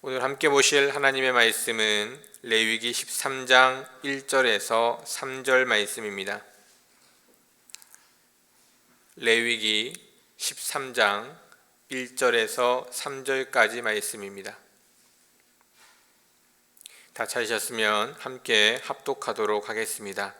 오늘 함께 보실 하나님의 말씀은 레위기 13장 1절에서 3절 말씀입니다. 레위기 13장 1절에서 3절까지 말씀입니다. 다 찾으셨으면 함께 합독하도록 하겠습니다.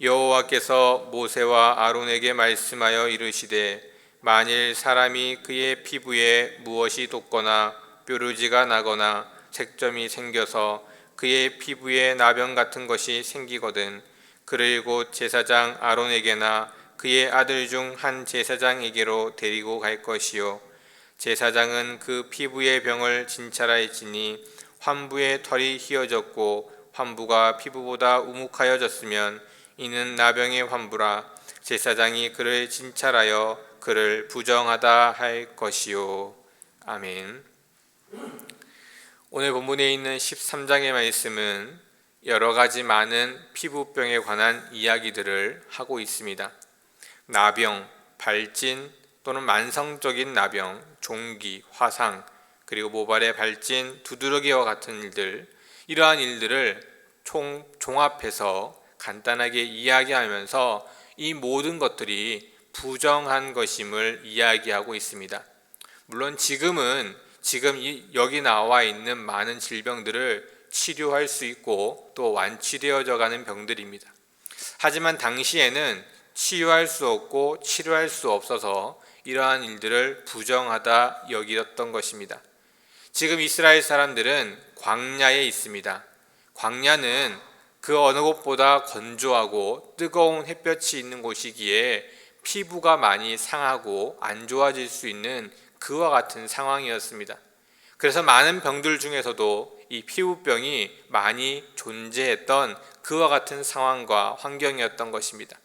여호와께서 모세와 아론에게 말씀하여 이르시되 만일 사람이 그의 피부에 무엇이 돋거나 뾰루지가 나거나 색점이 생겨서 그의 피부에 나병 같은 것이 생기거든. 그를 곧 제사장 아론에게나 그의 아들 중 한 제사장에게로 데리고 갈 것이요. 제사장은 그 피부의 병을 진찰하였지니 환부의 털이 휘어졌고 환부가 피부보다 우묵하여졌으면 이는 나병의 환부라. 제사장이 그를 진찰하여 그를 부정하다 할 것이요. 아멘. 오늘 본문에 있는 13장의 말씀은 여러 가지 많은 피부병에 관한 이야기들을 하고 있습니다. 나병, 발진 또는 만성적인 나병, 종기, 화상, 그리고 모발의 발진, 두드러기와 같은 일들, 이러한 일들을 총 종합해서 간단하게 이야기하면서 이 모든 것들이 부정한 것임을 이야기하고 있습니다. 물론 지금은 지금 이 여기 나와 있는 많은 질병들을 치료할 수 있고 또 완치되어져 가는 병들입니다. 하지만 당시에는 치유할 수 없고 치료할 수 없어서 이러한 일들을 부정하다 여기었던 것입니다. 지금 이스라엘 사람들은 광야에 있습니다. 광야는 그 어느 곳보다 건조하고 뜨거운 햇볕이 있는 곳이기에 피부가 많이 상하고 안 좋아질 수 있는 그와 같은 상황이었습니다. 그래서 많은 병들 중에서도 이 피부병이 많이 존재했던 그와 같은 상황과 환경이었던 것입니다.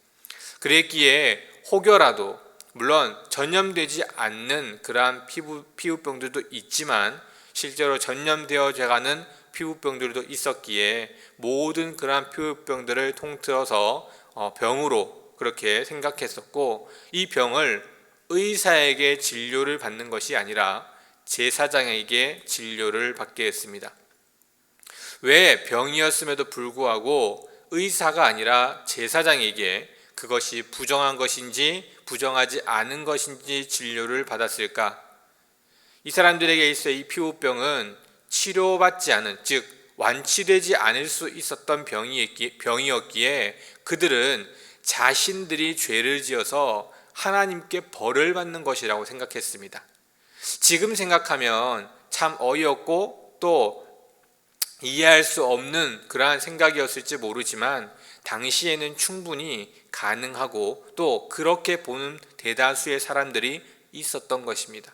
그랬기에 혹여라도 물론 전염되지 않는 그러한 피부 피부병들도 있지만 실제로 전염되어져 가는 피부병들도 있었기에 모든 그러한 피부병들을 통틀어서 어, 병으로 그렇게 생각했었고 이 병을 의사에게 진료를 받는 것이 아니라 제사장에게 진료를 받게 했습니다. 왜 병이었음에도 불구하고 의사가 아니라 제사장에게 그것이 부정한 것인지 부정하지 않은 것인지 진료를 받았을까? 이 사람들에게 있어 이 피부병은 치료받지 않은 즉 완치되지 않을 수 있었던 병이었기에 그들은 자신들이 죄를 지어서 하나님께 벌을 받는 것이라고 생각했습니다. 지금 생각하면 참 어이없고 또 이해할 수 없는 그러한 생각이었을지 모르지만 당시에는 충분히 가능하고 또 그렇게 보는 대다수의 사람들이 있었던 것입니다.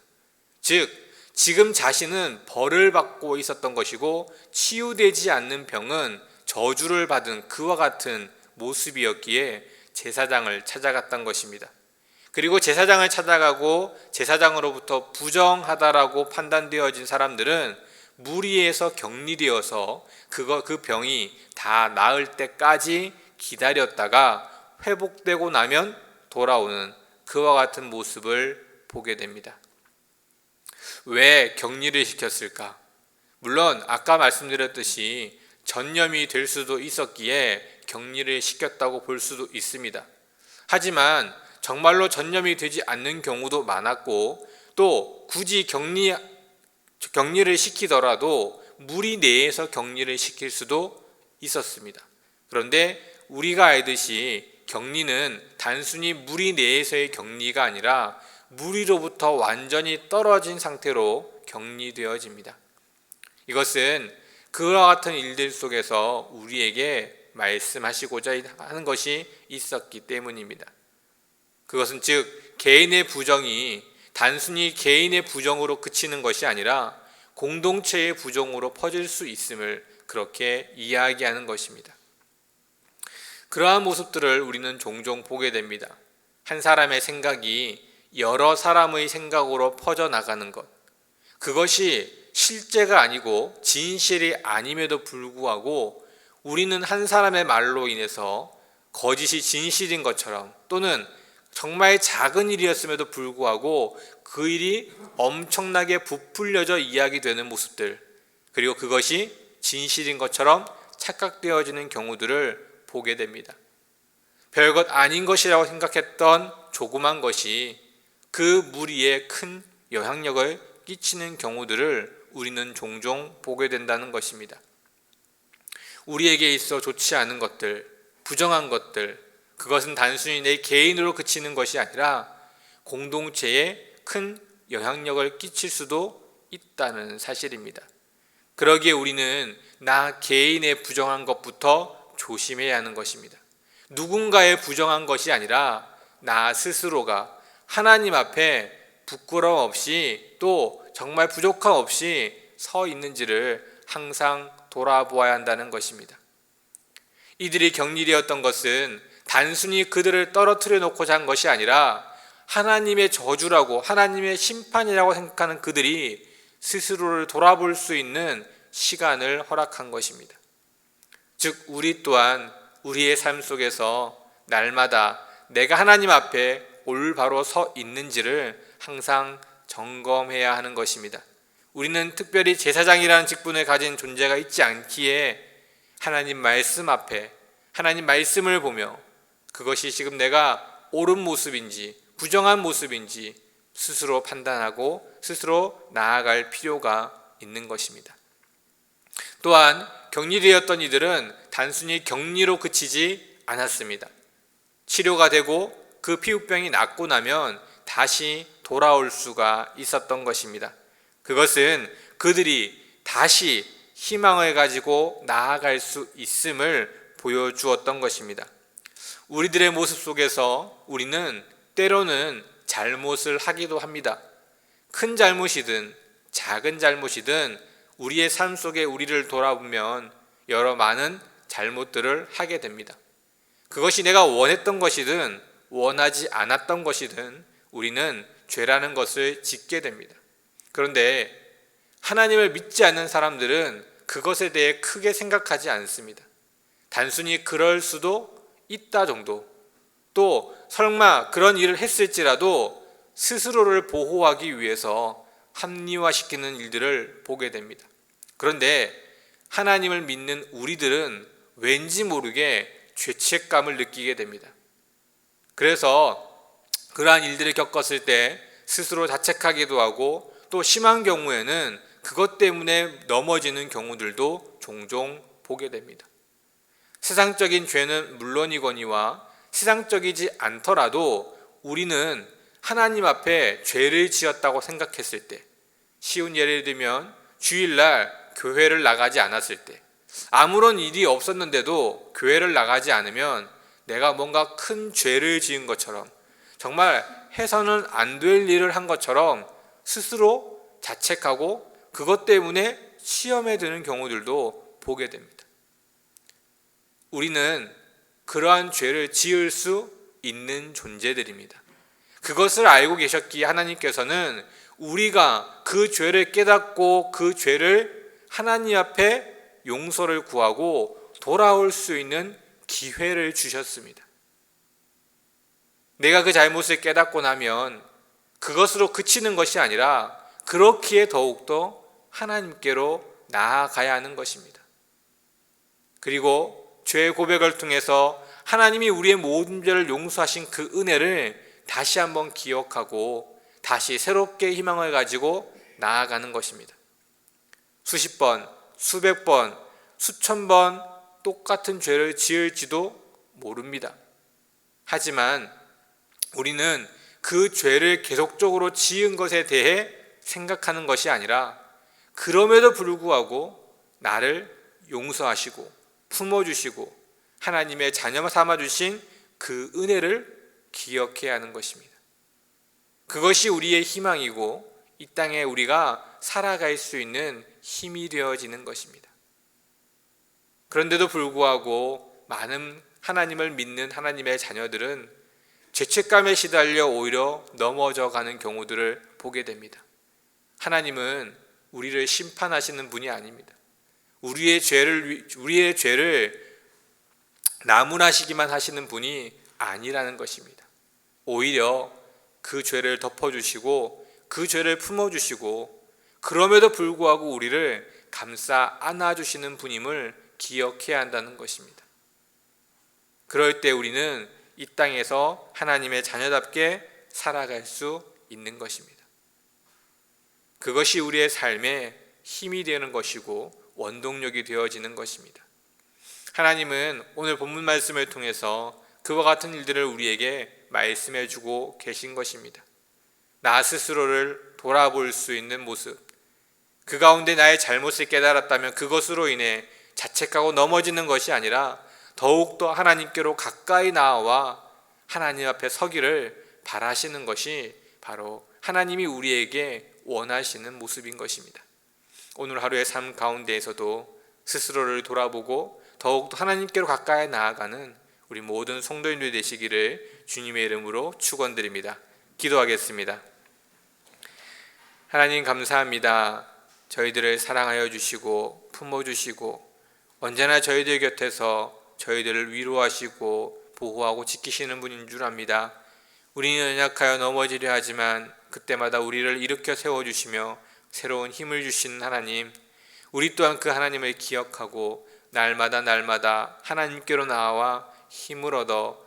즉, 지금 자신은 벌을 받고 있었던 것이고 치유되지 않는 병은 저주를 받은 그와 같은 모습이었기에 제사장을 찾아갔던 것입니다. 그리고 제사장을 찾아가고 제사장으로부터 부정하다라고 판단되어진 사람들은 무리에서 격리되어서 그거 그 병이 다 나을 때까지 기다렸다가 회복되고 나면 돌아오는 그와 같은 모습을 보게 됩니다. 왜 격리를 시켰을까? 물론 아까 말씀드렸듯이 전염이 될 수도 있었기에 격리를 시켰다고 볼 수도 있습니다. 하지만 정말로 전염이 되지 않는 경우도 많았고 또 굳이 격리 격리를 시키더라도 무리 내에서 격리를 시킬 수도 있었습니다. 그런데 우리가 알듯이 격리는 단순히 무리 내에서의 격리가 아니라 무리로부터 완전히 떨어진 상태로 격리되어집니다. 이것은 그와 같은 일들 속에서 우리에게 말씀하시고자 하는 것이 있었기 때문입니다. 그것은 즉 개인의 부정이 단순히 개인의 부정으로 그치는 것이 아니라 공동체의 부정으로 퍼질 수 있음을 그렇게 이야기하는 것입니다. 그러한 모습들을 우리는 종종 보게 됩니다. 한 사람의 생각이 여러 사람의 생각으로 퍼져 나가는 것. 그것이 실제가 아니고 진실이 아님에도 불구하고 우리는 한 사람의 말로 인해서 거짓이 진실인 것처럼 또는 정말 작은 일이었음에도 불구하고 그 일이 엄청나게 부풀려져 이야기되는 모습들 그리고 그것이 진실인 것처럼 착각되어지는 경우들을 보게 됩니다. 별것 아닌 것이라고 생각했던 조그만 것이 그 무리에 큰 영향력을 끼치는 경우들을 우리는 종종 보게 된다는 것입니다. 우리에게 있어 좋지 않은 것들, 부정한 것들, 그것은 단순히 내 개인으로 그치는 것이 아니라 공동체에 큰 영향력을 끼칠 수도 있다는 사실입니다. 그러기에 우리는 나 개인의 부정한 것부터 조심해야 하는 것입니다. 누군가의 부정한 것이 아니라 나 스스로가 하나님 앞에 부끄러움 없이 또 정말 부족함 없이 서 있는지를 항상 돌아보아야 한다는 것입니다. 이들이 격리되었던 것은 단순히 그들을 떨어뜨려 놓고자 한 것이 아니라 하나님의 저주라고 하나님의 심판이라고 생각하는 그들이 스스로를 돌아볼 수 있는 시간을 허락한 것입니다. 즉 우리 또한 우리의 삶 속에서 날마다 내가 하나님 앞에 올바로 서 있는지를 항상 점검해야 하는 것입니다. 우리는 특별히 제사장이라는 직분을 가진 존재가 있지 않기에 하나님 말씀 앞에 하나님 말씀을 보며 그것이 지금 내가 옳은 모습인지 부정한 모습인지 스스로 판단하고 스스로 나아갈 필요가 있는 것입니다. 또한 격리되었던 이들은 단순히 격리로 그치지 않았습니다. 치료가 되고 그 피부병이 낫고 나면 다시 돌아올 수가 있었던 것입니다. 그것은 그들이 다시 희망을 가지고 나아갈 수 있음을 보여주었던 것입니다. 우리들의 모습 속에서 우리는 때로는 잘못을 하기도 합니다. 큰 잘못이든 작은 잘못이든 우리의 삶 속에 우리를 돌아보면 여러 많은 잘못들을 하게 됩니다. 그것이 내가 원했던 것이든 원하지 않았던 것이든 우리는 죄라는 것을 짓게 됩니다. 그런데 하나님을 믿지 않는 사람들은 그것에 대해 크게 생각하지 않습니다. 단순히 그럴 수도 있다 정도. 또 설마 그런 일을 했을지라도 스스로를 보호하기 위해서 합리화시키는 일들을 보게 됩니다. 그런데 하나님을 믿는 우리들은 왠지 모르게 죄책감을 느끼게 됩니다. 그래서 그러한 일들을 겪었을 때 스스로 자책하기도 하고 또 심한 경우에는 그것 때문에 넘어지는 경우들도 종종 보게 됩니다. 세상적인 죄는 물론이거니와 세상적이지 않더라도 우리는 하나님 앞에 죄를 지었다고 생각했을 때 쉬운 예를 들면 주일날 교회를 나가지 않았을 때 아무런 일이 없었는데도 교회를 나가지 않으면 내가 뭔가 큰 죄를 지은 것처럼 정말 해서는 안 될 일을 한 것처럼 스스로 자책하고 그것 때문에 시험에 드는 경우들도 보게 됩니다. 우리는 그러한 죄를 지을 수 있는 존재들입니다. 그것을 알고 계셨기에 하나님께서는 우리가 그 죄를 깨닫고 그 죄를 하나님 앞에 용서를 구하고 돌아올 수 있는 기회를 주셨습니다. 내가 그 잘못을 깨닫고 나면 그것으로 그치는 것이 아니라 그렇기에 더욱더 하나님께로 나아가야 하는 것입니다. 그리고 죄의 고백을 통해서 하나님이 우리의 모든 죄를 용서하신 그 은혜를 다시 한번 기억하고 다시 새롭게 희망을 가지고 나아가는 것입니다. 수십 번, 수백 번, 수천 번 똑같은 죄를 지을지도 모릅니다. 하지만 우리는 그 죄를 계속적으로 지은 것에 대해 생각하는 것이 아니라 그럼에도 불구하고 나를 용서하시고 품어주시고 하나님의 자녀 삼아주신 그 은혜를 기억해야 하는 것입니다. 그것이 우리의 희망이고 이 땅에 우리가 살아갈 수 있는 힘이 되어지는 것입니다. 그런데도 불구하고 많은 하나님을 믿는 하나님의 자녀들은 죄책감에 시달려 오히려 넘어져 가는 경우들을 보게 됩니다. 하나님은 우리를 심판하시는 분이 아닙니다. 우리의 죄를 우리의 죄를 나무라시기만 하시는 분이 아니라는 것입니다. 오히려 그 죄를 덮어주시고 그 죄를 품어주시고 그럼에도 불구하고 우리를 감싸 안아주시는 분임을 기억해야 한다는 것입니다. 그럴 때 우리는 이 땅에서 하나님의 자녀답게 살아갈 수 있는 것입니다. 그것이 우리의 삶에 힘이 되는 것이고 원동력이 되어지는 것입니다. 하나님은 오늘 본문 말씀을 통해서 그와 같은 일들을 우리에게 말씀해 주고 계신 것입니다. 나 스스로를 돌아볼 수 있는 모습. 그 가운데 나의 잘못을 깨달았다면 그것으로 인해 자책하고 넘어지는 것이 아니라 더욱더 하나님께로 가까이 나아와 하나님 앞에 서기를 바라시는 것이 바로 하나님이 우리에게 원하시는 모습인 것입니다. 오늘 하루의 삶 가운데에서도 스스로를 돌아보고 더욱더 하나님께로 가까이 나아가는 우리 모든 성도인들 되시기를 주님의 이름으로 축원드립니다. 기도하겠습니다. 하나님 감사합니다. 저희들을 사랑하여 주시고 품어 주시고 언제나 저희들 곁에서 저희들을 위로하시고 보호하고 지키시는 분인 줄 압니다. 우리는 연약하여 넘어지려 하지만 그때마다 우리를 일으켜 세워 주시며 새로운 힘을 주시는 하나님. 우리 또한 그 하나님을 기억하고 날마다 날마다 하나님께로 나와 힘을 얻어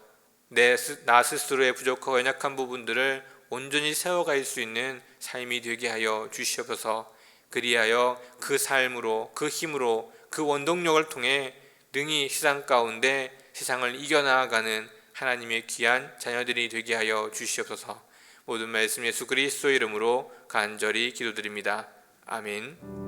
내 나 스스로의 부족하고 연약한 부분들을 온전히 세워갈 수 있는 삶이 되게 하여 주시옵소서. 그리하여 그 삶으로 그 힘으로 그 원동력을 통해 능히 세상 가운데 세상을 이겨나가는 하나님의 귀한 자녀들이 되게 하여 주시옵소서. 모든 말씀 예수 그리스도 이름으로 간절히 기도드립니다. 아멘.